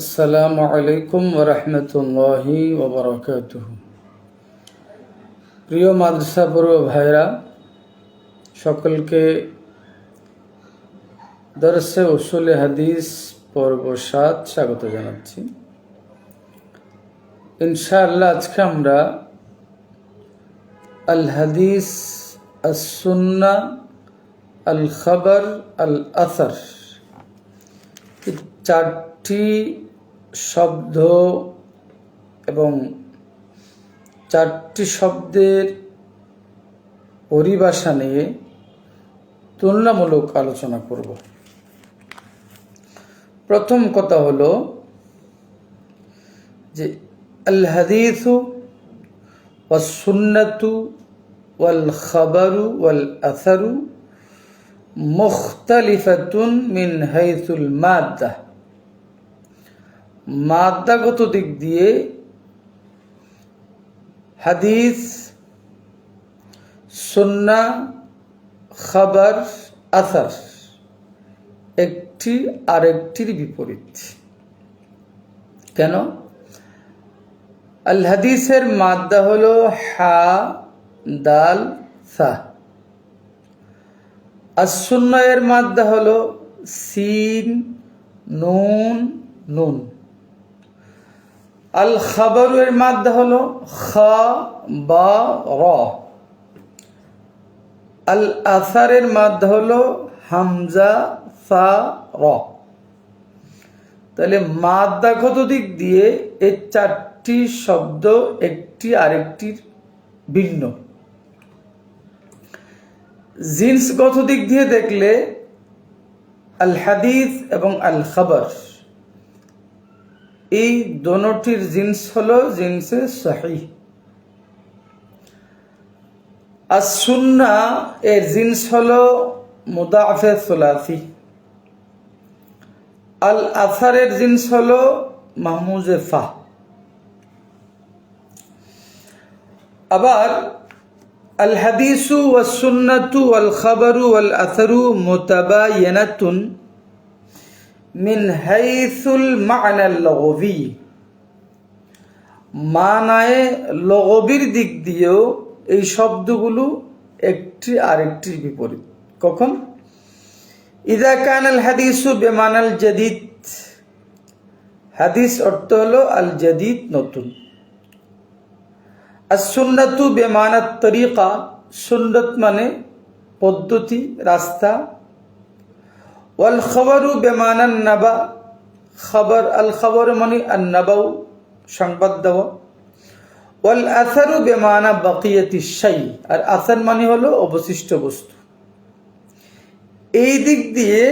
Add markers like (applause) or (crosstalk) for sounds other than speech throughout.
আসসালামু আলাইকুম ওরহমতুল্লাহি ওবরাকাতুহ প্রিয় মাদ্রাসা পূর্ব ভাইরা সকলকে দরসে উসুলে হাদিস পর্ব সাত স্বাগত জানাচ্ছি। ইনশাআল্লাহ আজকে আমরা আল হাদিস, আস সুন্না, আল খবর, আল আসার চারটি শব্দ এবং চারটি শব্দের পরিভাষা নিয়ে তুলনামূলক আলোচনা করব। প্রথম কথা হলো যে, আল হাদিসু ওয়াসুন্নাতু ওয়াল খাবারু ওয়াল আসারু মুখতালিফাতুন মিন হাইসুল মাদ্দা মাদ্দাগত দিক দিয়ে হাদিস, সুন্না, খাবার, আসার একটি আরেকটির বিপরীত। কেন? আল হাদিসের মাদ্দা হলো হা, দাল, সা। আর সুন্নয়ের মাদ্দা হল সিন, নুন নুন। আল খাবারের মাদ্দা হলো খা, বা, র। আল আসারের মাদ্দা হলো হামজা, সা, র। তাহলে মাদ্দাগত দিক দিয়ে? এই চারটি শব্দ, একটি আরেকটির ভিন্ন। জিন্সগত দিক দিয়ে দেখলে? আল হাদিস এবং আল খবর। এই দোনোটির জিন্স হলো জিন্সে সাহি আর সুন্না এর জিন্স হলো মুদাফে সোলাফি। আল আসারের জিন্স হলো মাহমুজে ফাহ। আবার আল হাদিসু ওয়াসুন্নাতু আল খাবারু আল আসারু মোতাবায়ানাতুন মিন হাইসুল মানাল লগভি মানায় লগবির দিক দিয়েও এই শব্দগুলো একটি আরেকটির বিপরীত। কখন? ইদা কানাল হাদিসু বেমানাল জাদিদ। হাদিস অর্থ হল আল জাদিদ নতুন। আর সুন্নাতু বেমানাত তরিকা। সুন্নত মানে পদ্ধতি, রাস্তা ওয়াল খবরু বেমানান নাবা। খবর, আল খবর মানে আর নাবাউ সংবাদ দেওয়া। ওয়াল আসারু বেমানা বাকিয়াতি শাই, আর আসার মানে হলো অবশিষ্ট বস্তু। এই দিক দিয়ে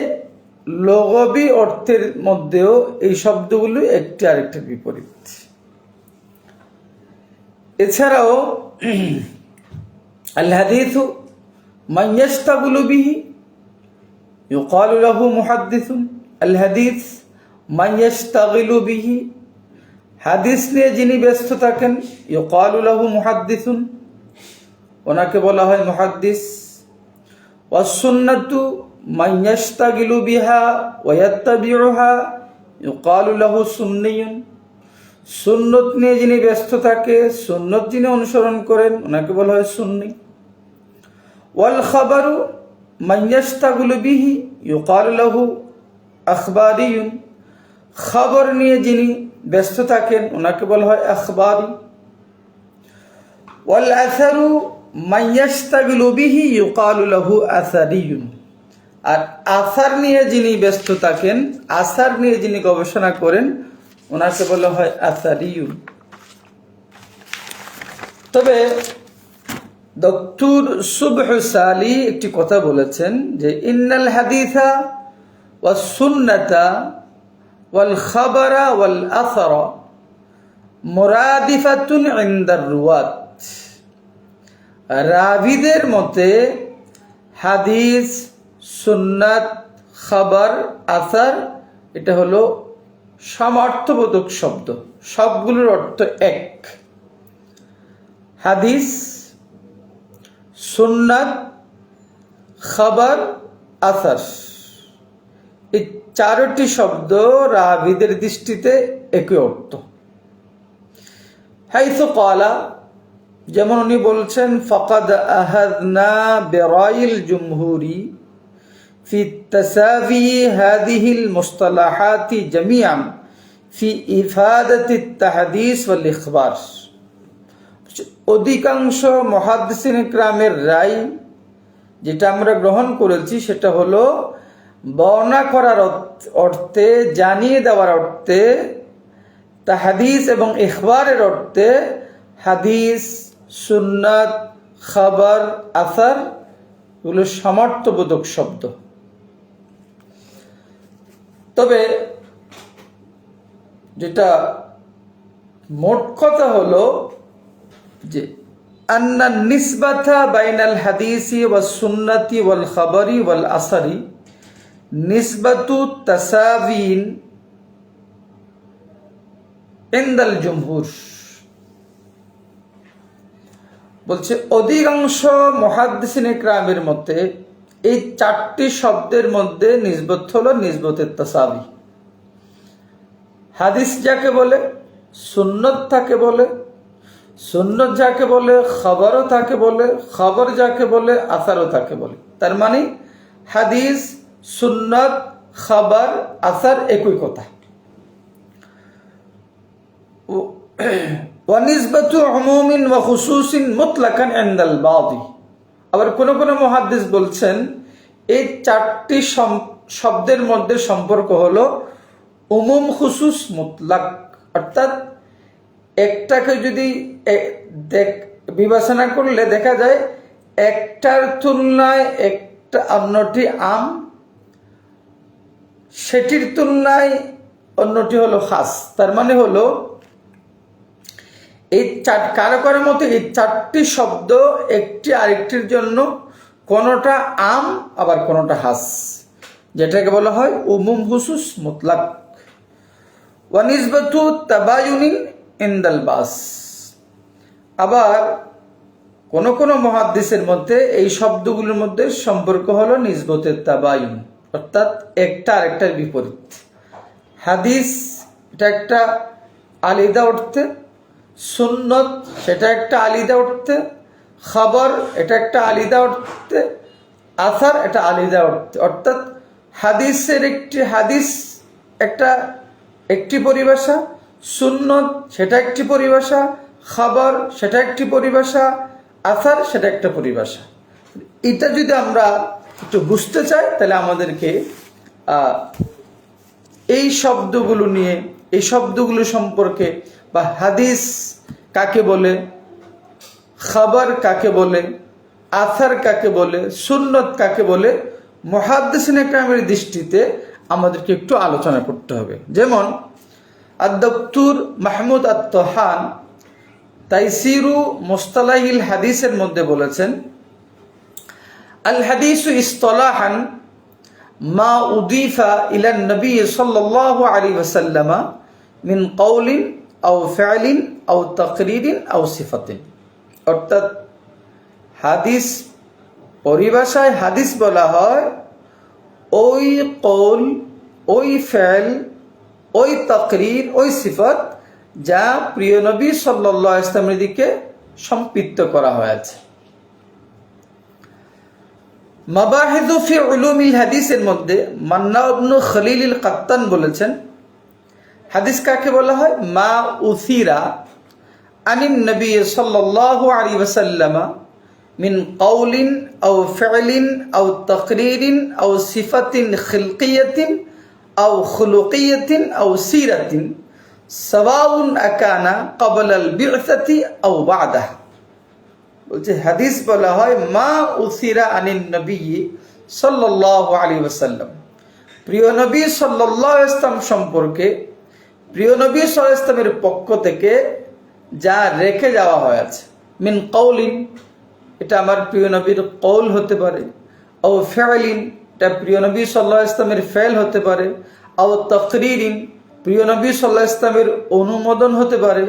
লগবি অর্থের মধ্যেও এই শব্দগুলো একটি আরেকটির বিপরীত। এছাড়াও আল হাদিসু ইয়াশতাগুলু বিহি লাহু মুহাদ্দিসুন, আল হাদিস, মান ইয়াশতাগিলু বিহি। হাদিস নিয়ে যিনি ব্যস্ত থাকেন, ইউকালু লাহু মুহাদ্দিসুন, ওনাকে বলা হয় মুহাদ্দিস। ওয়াসুন্নাতু ইয়াশতাগিলু বিহা ওয়া ইয়াত্তাবিউহা, ইউকালু লাহু সুন্নিয়ুন। সুন্নত নিয়ে যিনি ব্যস্ত থাকে, সুন্নত যিনি অনুসরণ করেন, ওনাকে বলা হয় সুন্নি। ওয়াল খাবারু মাইয়াস্তাগুলো বিহি ইউকাল লাহু আখবারিউন খবর নিয়ে যিনি ব্যস্ত থাকেন, ওনাকে বলা হয় আখবারি। ওয়াল আসারু মাইয়াস্তাগুলো বিহি ইউকাল লাহু আসারিউন আর আসার নিয়ে যিনি ব্যস্ত থাকেন, আসার নিয়ে যিনি গবেষণা করেন, ওনাকে বলা হয় আসারিউন তবে দক্তুর সুবহ সালি একটি কথা বলেছেন যে, ইন্নাল হাদিসা ওয়া সুন্নাতা ওয়াল খাবারা ওয়াল আসারা মুরাদিফাতুন ইনদার রুয়াত। রাবিদের মতে হাদিস, সুন্নাত, খাবার, আসার, এটা হলো সমার্থবোধক শব্দ। সবগুলোর অর্থ এক। হাদিস সুন্নাত খাবার আসার এই চারটি শব্দ রাবিদের দৃষ্টিতে একই অর্থ হাইসু কলা যেমন উনি বলছেন ফকাদ আহাদনা বেরাইল জুমহুরি في التساوي هذه المصطلحات جميعا في إفادة التحديث والإخبار অধিকাংশ মহাদ্দিসিন গ্রামের রায় যেটা আমরা গ্রহণ করেছি সেটা হলো, বর্ণনা করার অর্থে, জানিয়ে দেওয়ার অর্থে তা হাদিস এবং ইখবারের অর্থে হাদিস, সুন্নাত, খাবার, আসার এগুলো সমর্থবোধক শব্দ। তবে যেটা মোট কথা হলো যে আন্না নিসবাথা বাইনাল হাদিসি ওয়াস সুন্নতি ওয়াল খাবারি ওয়াল আসারি নিসবাতু তাসাবিন ইন্দাল জমহুর। বলছে, অধিকাংশ মহাদ্দিসিন ক্রামের মতে এই চারটি শব্দের মধ্যে নিসবত হলো নিসবতের তাসাবি। হাদিস যাকে বলে, সুন্নত তাকে বলে সুন্নত যাকে বলে, খবরও তাকে বলে, খবর যাকে বলে, আসারও তাকে বলে। তার মানে হাদিস, সুন্নত, খবর, আসার একই কথা। ওয়ানিসবাতু উমুমিন ওয়া খুসুসিন মুতলাকান ইনদাল বাদি। আবার কোন কোন মুহাদ্দিস বলছেন, এই চারটি শব্দের মধ্যে সম্পর্ক হলো উমুম, খুসুস, মুতলাক। অর্থাৎ একটাকে যদি দেখ- বিবেচনা করলে দেখা যায় একটার তুলনায় একটা, অন্যটি আম, সেটির তুলনায় অন্যটি হলো খাস তার মানে হলো, এই চার, কারও কারও মতে এই চারটি শব্দ একটি আরেকটির জন্য কোনোটা আম, আবার কোনোটা হাস। যেটাকে বলা হয় উমুম হুসুস মুতলাক। ওয়ানিসবাতু তাবায়ুনিন ইন্দাল বাস। আবার কোন কোন মহাদ্দেশের মধ্যে এই শব্দগুলোর মধ্যে সম্পর্ক হলো নিজবতের তাবায়ুন, অর্থাৎ একটা আরেকটার বিপরীত। হাদিস, এটা একটা আলিদা উঠতে সুন্নত, সেটা একটা আলিদা উঠতে খবর, এটা একটা আলিদা অর্থে, আসার এটা আলিদা অর্থে। অর্থাৎ হাদিসের একটি হাদিস, একটা, একটি পরিভাষা সুন্নত, সেটা একটি পরিভাষা, খাবার, সেটা একটি পরিভাষা, আসার, সেটা একটা পরিভাষা। এটা যদি আমরা একটু বুঝতে চাই, তাহলে আমাদেরকে এই শব্দগুলো নিয়ে, এই শব্দগুলো সম্পর্কে বা হাদিস কাকে বলে, খাবার কাকে বলে, আসার কাকে বলে, সুন্নত কাকে বলে, মহাদ্দিসিন একরামের দৃষ্টিতে আমাদেরকে একটু আলোচনা করতে হবে। যেমন আদপ্তুর মাহমুদ আত্মহান তাইসিরু মোস্তালাহিল হাদিসের মধ্যে বলেছেন আল হাদিসু ইস্তলাহান মা উদিফা ইলান নবী সাল্লাল্লাহু আলাইহি ওয়াসাল্লাম মিন কৌলিন আও ফি'লিন আও তাকরিরিন আও সিফাতিন। অর্থাৎ হাদিস পরিভাষায় হাদিস বলা হয়, ওই কৌল ওই ফেল ওই তকরির, ওই সিফত যা প্রিয় নবী সাল্লাহ ইসলামের দিকে সম্পৃক্ত করা হয়েছে। মাবাহিদু ফি উলুমিল হাদিসের মধ্যে মান্না ইবনু খলিল কাত্তান বলেছেন, হাদিস কাকে বলা হয়? মা উসিরা আনিন নবী সাল্লাল্লাহু আলাইহি ওয়াসাল্লাম মিন কওলিন আও ফি'লিন আও তাকরিরিন আও সিফাতিন খিলকিয়াতিন আও খুলুকিয়াতিন, আও সিরাতিন। সাওয়াউন আকানা ক্বাবলা আল বি'সাতি আও বলছে, হাদিস বলা হয়, মা উসিরা আনিন নবী সাল্লাল্লাহু আলাইহি ওয়াসাল্লাম। প্রিয় নবী আলাইহি ইসলাম সম্পর্কে, প্রিয় নবী আলাইহি ইসলামের পক্ষ থেকে যা রেখে যাওয়া হয়েছে, মিন কৌলিন এটা আমার প্রিয় নবীর কৌল হতে পারে ও ফেলিন এটা প্রিয় নবী সাল্লাহ ইসলামের ফেল হতে পারে, আও তকরিরিন প্রিয় নবী সাল্লাহ ইসলামের অনুমোদন হতে পারে,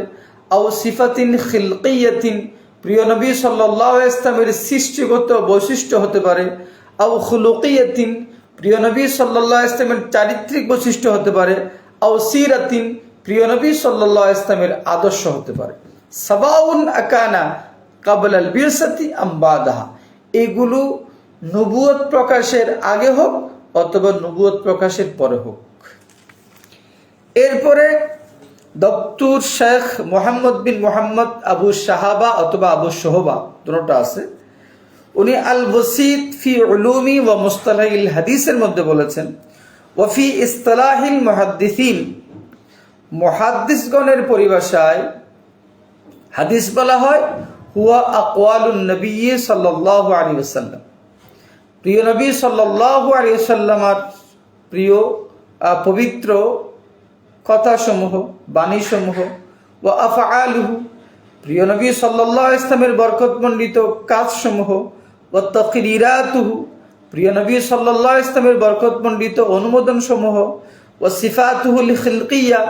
আও সিফাতিন খিলকিয়াতিন প্রিয় নবী সাল্লাহ ইসলামের সৃষ্টিগত বৈশিষ্ট্য হতে পারে, আও খুলুকিয়াতিন প্রিয় নবী সাল্লাহ ইসলামের চারিত্রিক বৈশিষ্ট্য হতে পারে, আও সিরাতিন প্রিয় নবী সাল্লাহ ইসলামের আদর্শ হতে পারে। সাবাউন আকানা কাবলাল বিরসাতি আম্বাদাহা এগুলো নবুয়ত প্রকাশের আগে হোক অথবা নবুয়ত প্রকাশের পরে হোক। এরপরে দপ্তুর শেখ মোহাম্মদ বিন মোহাম্মদ আবু সাহাবা অথবা আবু সোহবা, দুটোটা আছে। উনি আল বসিদ ফি উলুমি ও মুস্তালাহিল হাদিসের মধ্যে বলেছেন ওফি ইস্তালাহিল মহাদ্দিসিন। মহাদ্দিসগণের পরিভাষায় হাদিস বলা হয়, হুয়া আকওয়ালুন নবী সাল্লাল্লাহু আলাইহি প্রিয় নবী সাল্লাল্লাহু আলাইহি ওয়াসাল্লামার প্রিয় পবিত্র কথাসমূহ, বাণীসমূহ ও আফআলুহু, প্রিয় নবী আলাইহি ইসলামের বরকতমণ্ডিত কাজসমূহ ও তকরিরাতুহু প্রিয় নবী আলাইহি ইসলামের বরকতমণ্ডিত অনুমোদনসমূহ ও সিফাতুহুল খিলকিয়া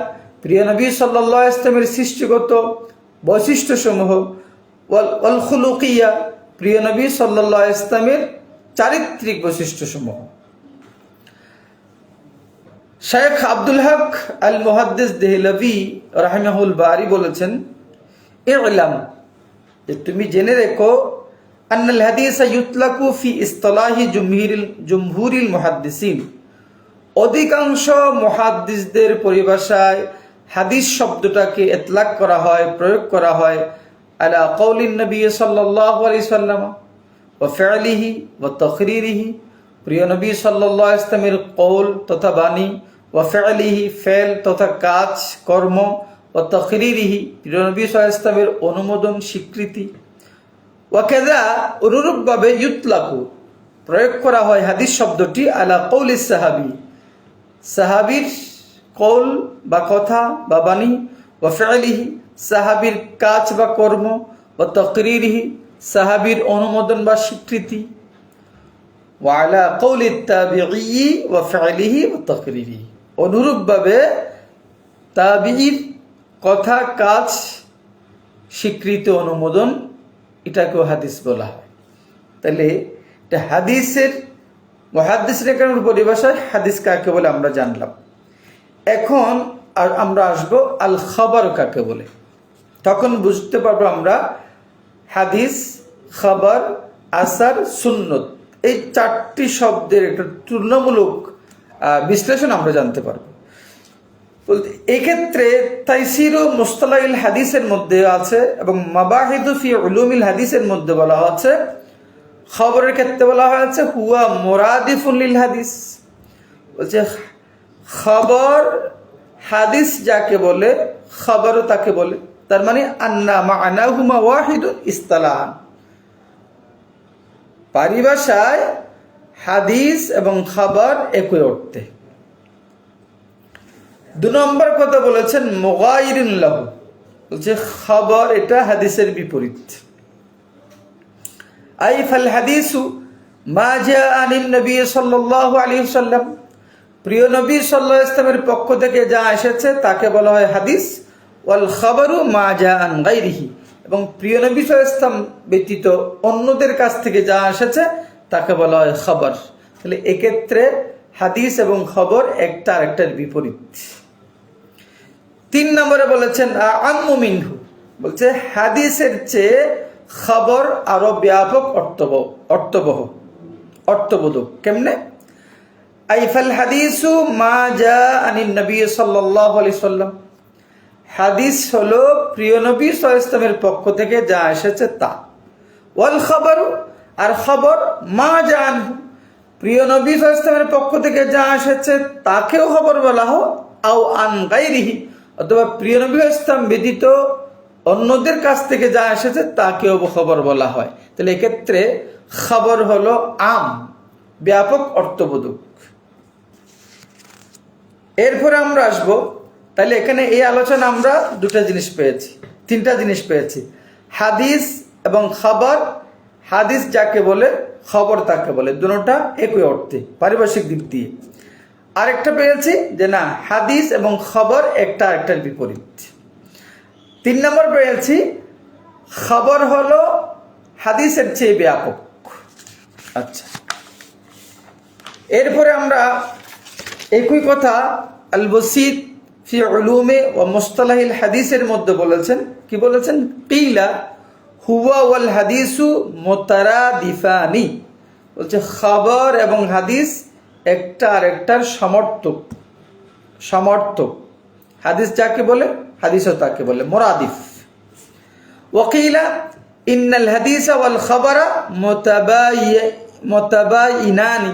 প্রিয় নবী আলাইহি ইসলামের সৃষ্টিগত বৈশিষ্ট্যসমূহ, ওয়াল ওয়াল খুলুকিয়া প্রিয় নবী আলাইহি ইসলামের চারিত্রিক বৈশিষ্ট্যসমূহ। শেখ আব্দুল হক আল মুহাদ্দিস দেহলভি রাহিমাহুল বারি বলেছেন এ ইলাম যে তুমি জেনে রেখো, আন্নাল হাদিস ইউতলাকু ফি ইস্তলাহি জুমহিরিল, জুমহুরিল মুহাদ্দিসিন অধিকাংশ মুহাদ্দিসদের পরিভাষায় হাদিস শব্দটাকে এতলাক করা হয়, প্রয়োগ করা হয়, আলা কৌলিন নবী সাল্লাল্লাহু আলাইহি সাল্লাম ও ও তখরিরিহি। প্রিয় নবী আলাইহি ইসলামের কৌল তথা বাণী ও ফেল তথা কাজ, কর্ম ও তখরিরিহি, প্রিয় নবী আলাইহি ইসলামের অনুমোদন, স্বীকৃতি। ওয়াকেদা অনুরূপভাবে ইউতলাকু। প্রয়োগ করা হয় হাদিস শব্দটি আলা কৌলিস সাহাবি। সাহাবির কৌল বা কথা বা বাণী ও সাহাবির কাজ বা কর্ম ও তকরিরিহি সাহাবির অনুমোদন বা স্বীকৃতি। ওয়ালা কৌলি তাবিঈ ও ফেলিহি ও তকরিরিহি অনুরূপভাবে তাবির কথা, কাজ, স্বীকৃতি, অনুমোদন এটাকেও হাদিস বলা হয়। তাহলে এটা হাদিসের মহাদিসের একানোর পরিভাষায় হাদিস কাকে বলে আমরা জানলাম। এখন আর আমরা আসব আল খাবার কাকে বলে। তখন বুঝতে পারব আমরা হাদিস, খাবার, আসার সুন্নত, এই চারটি শব্দের একটা তুলনামূলক বিশ্লেষণ আমরা জানতে পারব। বলতে এক্ষেত্রে তাইসিরু মুস্তালাইল হাদিসের মধ্যে আছে এবং মাবাহিদু ফি উলুমিল হাদিসের মধ্যে বলা হচ্ছে, খবরের ক্ষেত্রে বলা হয়েছে, হুয়া মোরাদিফুল হাদিস। বলছে, খবর হাদিস যাকে বলে, খবরও তাকে বলে। তার মানে আন্না মানাহুমা ওয়াহিদুন ইস্তালাহান পারিভাষায় হাদিস এবং খাবার একই অর্থে। দু নম্বর কথা বলেছেন, মোগাইরিন লাহু। বলছে, খবর এটা হাদিসের বিপরীত। আই ফাল হাদিসু, মা জা আনিন নবী সাল্লাল্লাহু আলাইহি সাল্লাম প্রিয় নবী সাল্লাল্লাহু আলাইহি পক্ষ থেকে যা এসেছে, তাকে বলা হয় হাদিস। ওয়াল খবরু মা জা আন গাইরিহি এবং প্রিয় নবী ইসলাম ব্যতীত অন্যদের কাছ থেকে যা এসেছে, তাকে বলা হয় খবর। তাহলে এক্ষেত্রে হাদিস এবং খবর একটা আরেকটার বিপরীত। তিন নম্বরে বলেছেন আম্মু মিনহু। বলছে, হাদিসের চেয়ে খবর আরও ব্যাপক অর্থবহ অর্থবহ, অর্থবোধক। কেমনে? আইফাল হাদিসু মা যা আনিন নবী সাল্লাল্লাহু আলাইহি সাল্লাম হাদিস হলো প্রিয় নবী ইসলামের পক্ষ থেকে যা এসেছে তা। ওয়াল খবর, আর খবর মা জান প্রিয় নবী ইসলামের পক্ষ থেকে যা এসেছে তাকেও খবর বলা হোক, আও আন গাইরিহি অথবা প্রিয় নবী ইসলাম ব্যতীত অন্যদের কাছ থেকে যা এসেছে তাকেও খবর বলা হয়। তাহলে এক্ষেত্রে খবর হলো আম, ব্যাপক অর্থবোধক। এরপরে আমরা আসব তাহলে এখানে এই আলোচনা আমরা দুটা জিনিস পেয়েছি, তিনটা জিনিস পেয়েছি। হাদিস এবং খাবার, হাদিস যাকে বলে, খবর তাকে বলে, দুটোটা একই অর্থে, পারিভাষিক দিক দিয়ে। আরেকটা পেয়েছি যে না, হাদিস এবং খবর একটা আরেকটার বিপরীত। তিন নম্বর পেয়েছি, খবর হলো হাদিসের চেয়ে ব্যাপক। আচ্ছা। এরপরে আমরা একই কথা আল বসিদ ফি উলুমে ও মুস্তালাহিল হাদিসের মধ্যে বলেছেন, কি বলেছেন? কিলা হুয়া ওয়াল হাদিসু মোতারাদিফানি। বলছে, খবর এবং হাদিস একটা আরেকটার সমর্থক সমর্থক হাদিস যাকে বলে, হাদিসও তাকে বলে, মোরাদিফ। ওকিলা ইন্নাল হাদিস ওয়াল খবরা মোতাবাইনানি।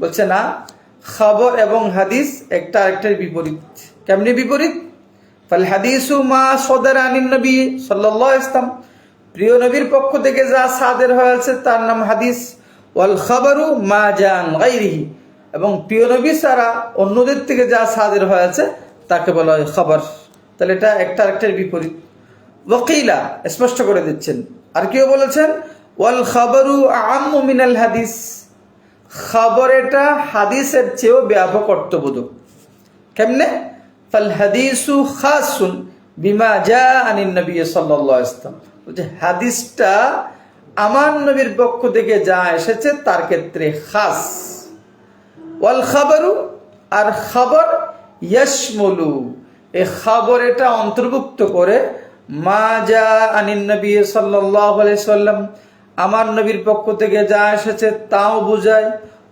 বলছে, না খবর এবং হাদিস একটা আরেকটার বিপরীত। কেমনি বিপরীত? ফাল হাদিসু মা সদর আনিন নবী সাল্লাল্লাহু ইসলাম প্রিয় নবীর পক্ষ থেকে যা সাদের হয়েছে তার নাম হাদিস। ওয়াল খবরু মা জান গাইরিহি। এবং প্রিয় নবী ছাড়া অন্যদের থেকে যা সাদের হয়েছে তাকে বলা হয় খবর। তাহলে এটা একটা আরেকটার বিপরীত। ওয়াকিলা স্পষ্ট করে দিচ্ছেন। আর কেউ বলেছেন, ওয়াল খবরু আম্মু মিনাল হাদিস। খবর এটা হাদিসের চেয়েও ব্যাপক অর্থবোধক। কেমনে? ফাল হাদিসু খাসুন বিমা যা আনিন নবী সাল্লাল্লাহু আলাইহি ওয়াসাল্লাম। বলছে হাদিসটা আমার নবীর পক্ষ থেকে যা এসেছে তার ক্ষেত্রে খাস। ওয়াল খাবারু আর খবর ইয়াসমুলু এ খবর এটা অন্তর্ভুক্ত করে মা যা আনিন নবী আলাইহি সাল্লাম আমার নবীর পক্ষ থেকে যা এসেছে তাও বোঝায়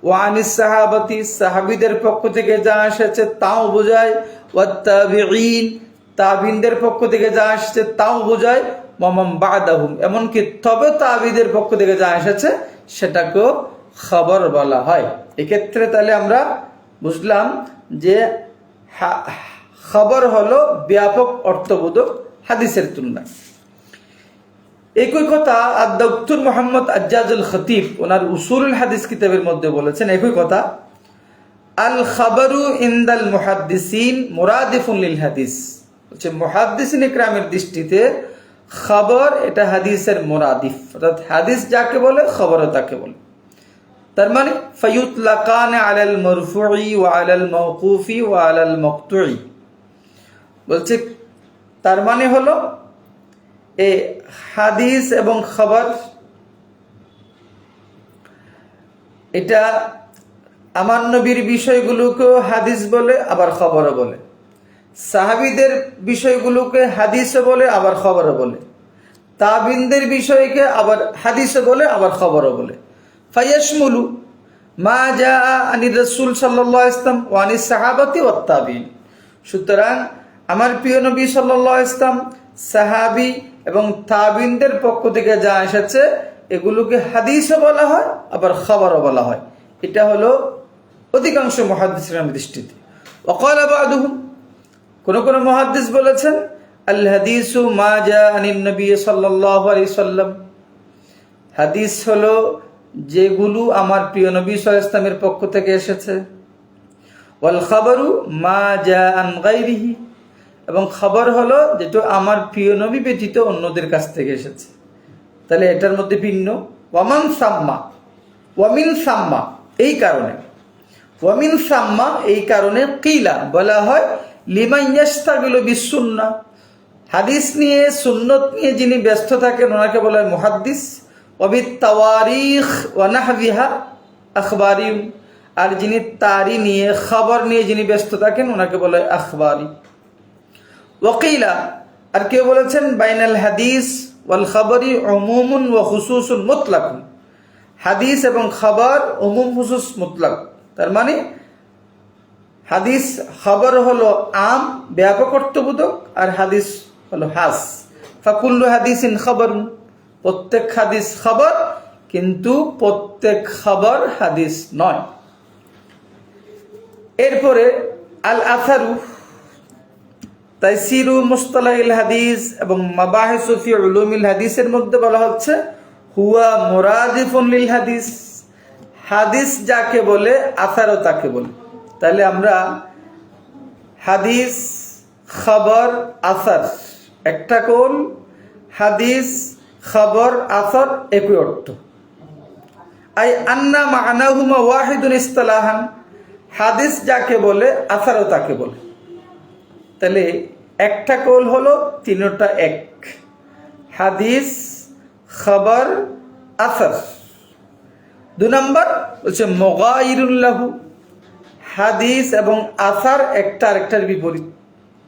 ওয়ানিস সাহাবাতি, সাহাবিদের পক্ষ থেকে যা এসেছে তাও বোঝায় ওয়াত্তাবিঈন, তাবিনদের পক্ষ থেকে যা এসেছে তাও বোঝায় মমম বাদাহুম, এমনকি তবে তাবিদের পক্ষ থেকে যা এসেছে সেটাকেও খবর বলা হয়। এক্ষেত্রে তাহলে আমরা বুঝলাম যে খবর হলো ব্যাপক অর্থবোধক হাদিসের তুলনায়। একই কথা আদাক্তুর মোহাম্মদ আজ্জাজুল খতিব, ওনার উসুলুল হাদিস কিতাবের মধ্যে বলেছেন একই কথা, আল খাবারু ইন্দাল মুহাদ্দিসিন মুরাদিফুল লিল হাদিস। হচ্ছে মুহাদ্দিসিন ইকরামের দৃষ্টিতে খবর এটা হাদিসের মুরাদিফ, অর্থাৎ হাদিস যাকে বলে, খবরও তাকে বলে। তার মানে ফায়ুতলাকান আলাল মরফুই ওয়া আলাল মওকুফি ওয়া আলাল মকতুই বলছে, তার মানে হলো এ হাদিস এবং খবর, এটা আমার নবীর বিষয়গুলোকেও হাদিস বলে, আবার খবরও বলে। সাহাবিদের বিষয়গুলোকে হাদিসও বলে, আবার খবরও বলে। তাবিনদের বিষয়কে আবার হাদিসও বলে, আবার খবরও বলে। ফাইয়াসমুলু মা যা আনি রসুল সাল্লাহ ইসলাম ওয়ানি সাহাবাতি তাবিন। সুতরাং আমার প্রিয় নবী সাল্লাহ ইসলাম সাহাবি এবং তাবিনদের পক্ষ থেকে যা এসেছে, এগুলোকে হাদিসও বলা হয়, আবার খাবারও বলা হয়। এটা হলো অধিকাংশ মহাদিসের দৃষ্টিতে। অকল আবাদুহুম কোন কোন মহাদ্দিস বলেছেন, আল হাদিসু মা যা আনিন নবী সাল্লাল্লাহু আলাইহি সাল্লাম। হাদিস হলো যেগুলো আমার প্রিয় নবী ইসলামের পক্ষ থেকে এসেছে। ওয়াল খাবারু মা যা আন গাইরিহি এবং খবর হলো যেটা আমার প্রিয় নবী ব্যতীত অন্যদের কাছ থেকে এসেছে। তাহলে এটার মধ্যে ভিন্ন। ওয়ামান সাম্মা, ওয়ামিন সাম্মা, এই কারণে। ওয়ামিন সাম্মা, এই কারণে কিলা বলা হয় লিমাইয়াস্তাগুলো বিশুন্না হাদিস নিয়ে, সুন্নত নিয়ে যিনি ব্যস্ত থাকেন, ওনাকে বলা হয় মুহাদ্দিস। অবিত ওয়ানাহবিহা আখবারি আর যিনি তারি নিয়ে, খবর নিয়ে যিনি ব্যস্ত থাকেন, ওনাকে বলা হয় আখবারি। ওকিলা আর কেউ বলেছেন, বাইনাল হাদিস ওয়াল খবরি অমুমুন ও হুসুসুন মুতলাকুন। হাদিস এবং খাবার অমুম হুসুস মুতলাক। তার মানে হাদিস খবর হলো আম, ব্যাপক অর্থবোধক, আর হাদিস হলো হাস। ফাকুল্লু হাদিস ইন খবর প্রত্যেক হাদিস খবর, কিন্তু প্রত্যেক খবর হাদিস নয়। এরপরে আল আথারু তাইসিরু মুস্তালাহিল হাদিস এবং মাবাহিসুফি উলুমিল হাদিসের মধ্যে বলা হচ্ছে, হুয়া মুরাদিফুন লিল হাদিস। হাদিস যাকে বলে, আসারও তাকে বলে। তাহলে আমরা হাদিস, খবর, আসার, একটা কোন হাদিস, খবর, আসর একই অর্থ। আই আন্না মানাহুমা ওয়াহিদুন ইস্তালাহান। হাদিস যাকে বলে, আসারও তাকে বলে। তাহলে একটা কোল হলো, তিনটা এক। হাদিস, খবর, আসর। দু নম্বর বলছে মগাইরুল্লাহু হাদিস এবং আসার একটা আরেকটার বিপরীত।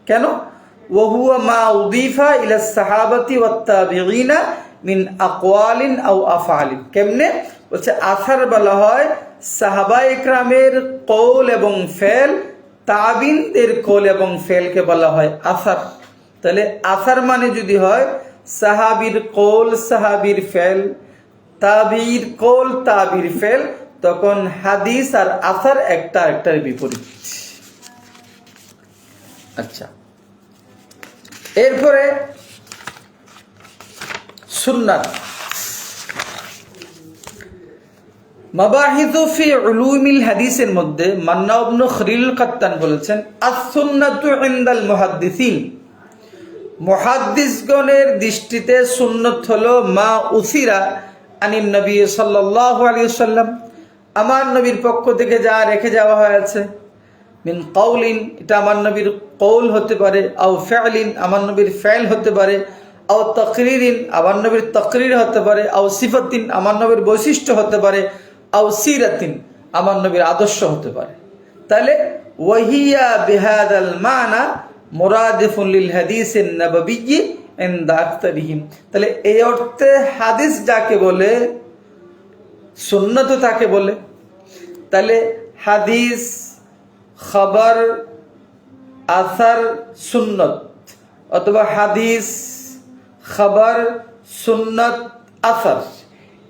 কেন? ওহুয়া মা উদিফা ইলা সাহাবাতি ওয়াত্তাবিগিনা মিন আকওয়ালিন আও আফআলিন। কেমনে? বলছে, আসার বলা হয় সাহাবা ইকরামের কৌল এবং ফেল তাবিনদের কৌল এবং ফেলকে বলা হয় আসার। তাহলে আসার মানে যদি হয়, সাহাবির কৌল, সাহাবির ফেল, তাবির কৌল, তাবির ফেল, তখন হাদিস আর আসার একটা, একটার বিপরীত। আচ্ছা। এরপরে সুন্নাত। মাবাহিদু ফি উলুমিল হাদিসের মধ্যে মান্না ইবনু খরিল কাত্তান বলেছেন, আস-সুন্নাতু ইনদাল মুহাদ্দিসিন। মুহাদ্দিসগণের দৃষ্টিতে সুন্নত হলো মা উসিরা আনিন নবী সাল্লাল্লাহু আলাইহি সাল্লাম আমার নবীর পক্ষ থেকে যা রেখে যাওয়া হয়েছে, মিন কৌলিন এটা আমার নবীর কৌল হতে পারে, আও ফেলিন, আমার নবীর ফেল হতে পারে, আও তকরিরিন, আমার নবীর তকরির হতে পারে, আও সিফতিন, আমার নবীর বৈশিষ্ট্য হতে পারে। আও সিরাতিন, আমার নবীর আদর্শ হতে পারে। তাহলে, ওয়াহিয়া বিহাদ আল মানা হাদিসিন নববিয়্যি ইনদা আক্তারিহিম তাহলে, এই অর্থে হাদিস যাকে বলে সুন্নত তাকে বলে। তাহলে, হাদিস, খবর, আসার, সুন্নত। অথবা হাদিস, খবর, সুন্নত, আসার।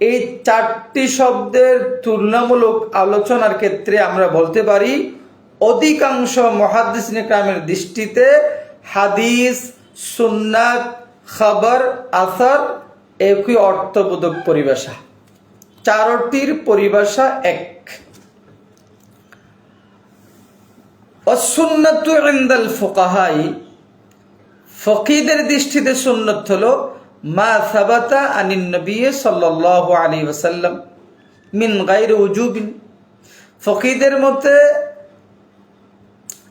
এই চারটি শব্দের তুলনামূলক আলোচনার ক্ষেত্রে আমরা বলতে পারি, অধিকাংশ মহাদিস গ্রামের দৃষ্টিতে হাদিস, সুন্নাত, খবর, আসার একই অর্থবোধক পরিভাষা। চারটির পরিভাষা এক। অসুন্নতু ফুকাহাই। ফকিদের দৃষ্টিতে সুন্নত হলো মা সাবাতা আনিন নবী সাল্লাল্লাহু আলাইহি ওয়াসাল্লাম মিন গায়রি উজুবিন। ফকিদের মতে,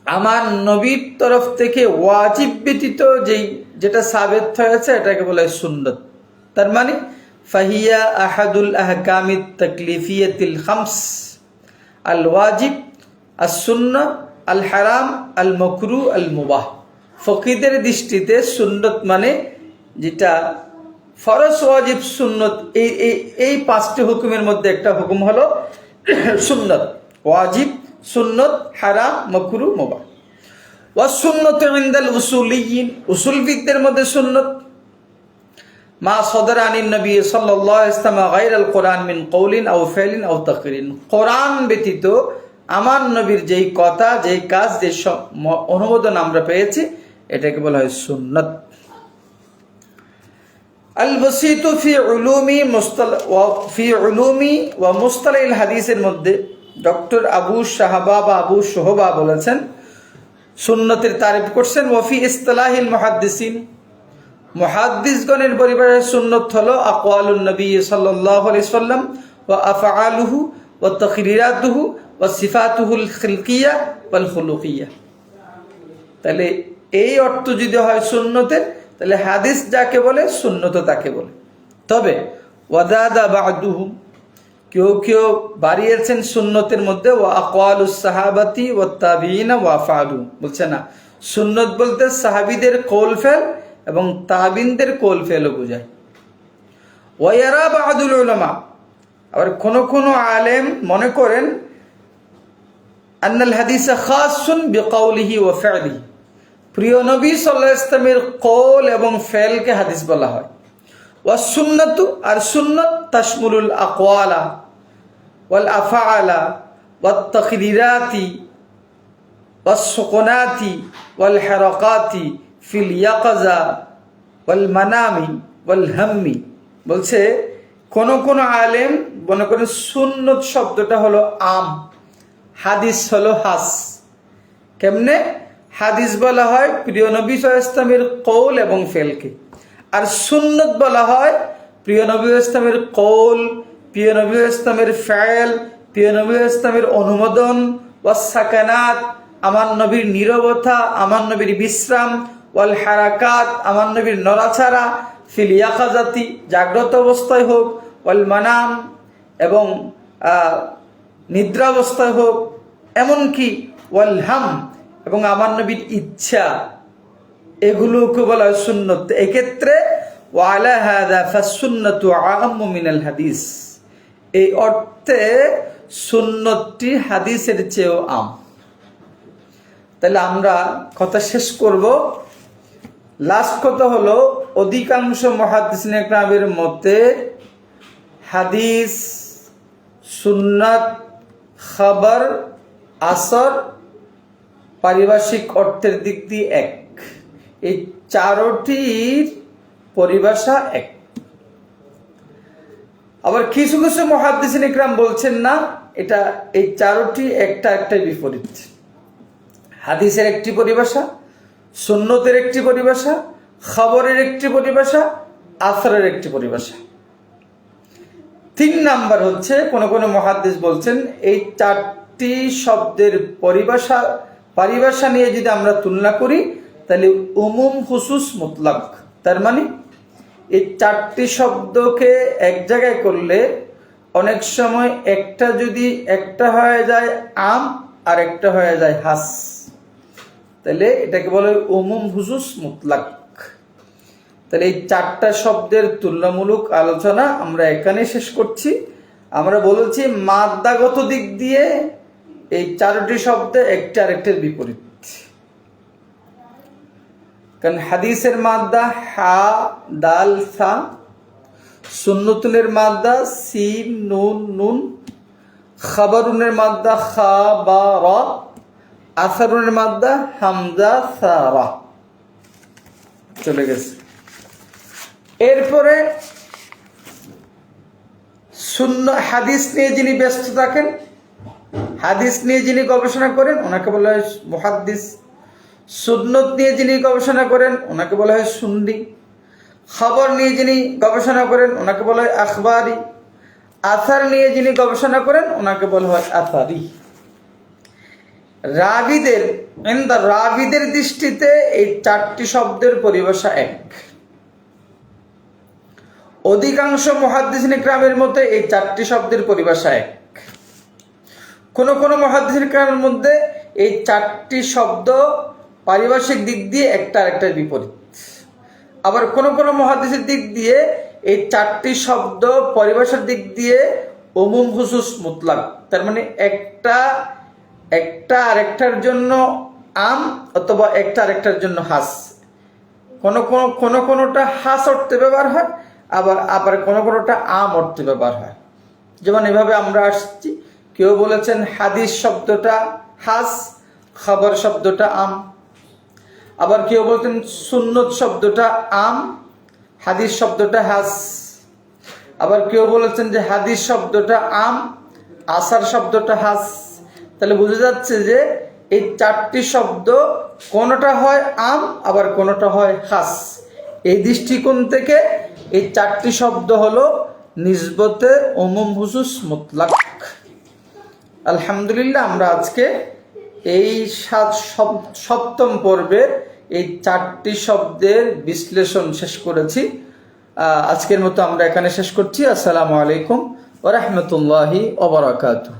আমার নবীর তরফ থেকে ওয়াজিব ব্যতীত যেই, যেটা সাবেত হয়েছে, এটাকে বলে সুন্নত। তার মানে ফাহিয়া আহাদুল আহকামিত তকলিফিয়াতিল খামস। আল ওয়াজিব আর সুন্ন, আল হারাম, আল মকরু, আল মুবাহ। ফকিদের দৃষ্টিতে সুন্নত মানে যেটা ফরজ, ওয়াজিব, সুন্নত, এই এই এই পাঁচটি হুকুমের মধ্যে একটা হুকুম হলো (clears throat) সুন্নত। ওয়াজিব, সুন্নত, হারাম, মকরু, মুবাহ। ওয়াসুন্নত ইনদাল উসুলিয়িন উসুলবিদদের মধ্যে সুন্নত। মা সদর আনিন নবী সাল্লাল্লাহু আলাইহি ওয়াসাল্লাম গায়রাল কোরআন মিন কওলিন আও ফিলিন আও তাকরিন কোরআন ব্যতীত আমার নবীর যেই কথা, যেই কাজ যে অনুমোদন আমরা পেয়েছি, এটাকে বলা হয় সুন্নত। ফি উলুমি মুস্তাল, ওয়া ফি উলুমি ওয়া মুস্তালাইল হাদিসের মধ্যে ডক্টর আবু শাহবা বা আবু সোহবা বলেছেন, সুন্নতের তারিফ করছেন ওয়াফি ইস্তালাহিল মুহাদ্দিসিন। মুহাদ্দিসগণের পরিবারের সুন্নত হলো আকওয়ালুন নবী সাল্লাল্লাহু আলাইহি সাল্লাম ওয়া আফআলুহু ওয়া তাকরিরাতুহু ওয়া সিফাতুহুল খিলকিয়া ওয়াল খুলুকিয়া। তাহলে এই অর্থ যদি হয় সুন্নতের তাহলে হাদিস যাকে বলে, সুন্নত তাকে বলে। তবে ওয়াদাদা বাদুহু কেউ কেউ বাড়িয়েছেন সুন্নতের মধ্যে ও আকওয়ালুস সাহাবাতি ও তাবিনা ওয়াফালু বলছে না, সুন্নত বলতে সাহাবিদের কোল ফেল এবং তাবিনদের কোল ফেলও বোঝায়। ওয়ারা বাহাদুল উলামা, আবার কোন কোন আলেম মনে করেন, আন্নাল হাদিসা খাসুন বিকাউলিহি ও ফেলিহি প্রিয় নবী সাল্লাহ ইসলামের কৌল এবং ফেলকে হাদিস বলা হয়। ওয়া সুন্নতু আর সুন্নত তাশমুলুল আকওয়ালা ওয়াল আফআলা ওয়াত তাকরিরাতি ওয়াস সুকুনাতি ওয়াল হারাকাতি ফিল ইয়াকাজা ওয়াল মানামি ওয়াল হাম্মি বলছে, কোন কোন আলেম মনে করেন সুন্নত শব্দটা হলো আম, হাদিস হলো হাস। কেমনে? হাদিস বলা হয় প্রিয় নবী ইসলামের কৌল এবং ফেলকে। আর সুন্নত বলা হয় প্রিয় নবী ইসলামের কৌল, প্রিয় নবী ইসলামের ফেল, প্রিয় নবী ইসলামের অনুমোদন ওয়াসাকানাত আমার নবীর নীরবতা, আমার নবীর বিশ্রাম, ওয়াল হারাকাত, আমার নবীর নড়াছাড়া, ফিল ইয়াকাজাতি, জাগ্রত অবস্থায় হোক, ওয়াল মানাম এবং নিদ্রাবস্থায় হোক, এমনকি ওয়ালহাম এবং আমার নবীর ইচ্ছা এগুলোকে বলা হয় সুন্নত। এক্ষেত্রে, ওয়ালা হাদা ফাসুন্নতু আহাম্মু মিনাল হাদিস। এই অর্থে সুন্নতটি হাদিসের চেয়েও আম। তাহলে আমরা কথা শেষ করব। লাস্ট কথা হলো, অধিকাংশ মহাদিস নেকরামের মতে হাদিস, সুন্নাত, খাবার, আসর পারিভাষিক অর্থের দিক দিয়ে এক। এই চারোটির পরিভাষা এক। আবার কিছু কিছু মহাদিসিন ইকরাম বলছেন না, এটা এই চারোটি একটা একটাই বিপরীত। হাদিসের একটি পরিভাষা, সুন্নতের একটি পরিভাষা, খবরের একটি পরিভাষা আসরের একটি পরিভাষা। তিন নাম্বার হচ্ছে, কোন কোন মহাদ্দেশ বলছেন, এই চারটি শব্দের পরিভাষা পরিভাষা নিয়ে যদি আমরা তুলনা করি, তাহলে উমুম হুসুস মুতলাক। তার মানে এই চারটি শব্দকে এক জায়গায় করলে অনেক সময় একটা যদি একটা হয়ে যায় আম, আর একটা হয়ে যায় হাস। তাহলে এটাকে বলে উমুম হুসুস মুতলাক। তাহলে এই চারটা শব্দের তুলনামূলক আলোচনা আমরা এখানে শেষ করছি। আমরা বলেছি মাদ্দাগত দিক দিয়ে এই চারটি শব্দে একটি আরেকটার বিপরীত। কারণ হাদিসের মাদ্দা হা, দাল, সা, সুন্নতুলের মাদ্দা সিন নুন নুন, খাবারুনের মাদ্দা খা, বা, র, আসারুনের মাদ্দা হামজা, সা, রা। চলে গেছে। এরপরে শূন্য হাদিস নিয়ে যিনি ব্যস্ত থাকেন হাদিস নিয়ে যিনি গবেষণা করেন, ওনাকে বলা হয় মুহাদ্দিস। সুন্নত নিয়ে যিনি গবেষণা করেন, ওনাকে বলা হয় সুন্দি খবর নিয়ে যিনি গবেষণা করেন, ওনাকে বলা হয় আখবারি। আসার নিয়ে যিনি গবেষণা করেন, ওনাকে বলা হয় আসারি। রাবিদের দ্য রাবিদের দৃষ্টিতে এই চারটি শব্দের পরিভাষা এক। অধিকাংশ মহাদ্দিসিন গ্রামের মধ্যে এই চারটি শব্দের পরিভাষা এক। কোন কোনো মহাদ্দিসিন গ্রামের মধ্যে এই চারটি শব্দ পারিভাষিক দিক দিয়ে একটা আরেকটার বিপরীত। আবার কোন কোনো মহাদেশের দিক দিয়ে এই চারটি শব্দ পরিভাষার দিক দিয়ে অমুম হুসুস মুতলাক। তার মানে একটা একটা আরেকটার জন্য আম অথবা একটা আরেকটার জন্য হাস। কোন কোন কোন কোনোটা হাস অর্থে ব্যবহার হয়, আবার আবার কোন কোনোটা আম অর্থে ব্যবহার হয়। যেমন এভাবে আমরা আসছি কেউ বলেছেন হাদিস শব্দটা হাস, খবর শব্দটা আম। আবার কেউ বলতেন সুন্নত শব্দটা আম, হাদিস শব্দটা হাস। আবার কেউ বলেছেন যে হাদিস শব্দটা আম, আসার শব্দটা হাস। তাহলে বোঝা যাচ্ছে যে এই চারটি শব্দ কোনোটা হয় আম, আবার কোনোটা হয় হাস। এই দৃষ্টিকোণ থেকে এই চারটি শব্দ হলো নিজবতে ওমম হুসুস মুতলাক। আলহামদুলিল্লাহ, আমরা আজকে এই সাত সপ- সপ্তম পর্বের এই চারটি শব্দের বিশ্লেষণ শেষ করেছি। আজকের মতো আমরা এখানে শেষ করছি। আসসালামু আলাইকুম ওরহমতুল্লাহি ওবরাকাতুহ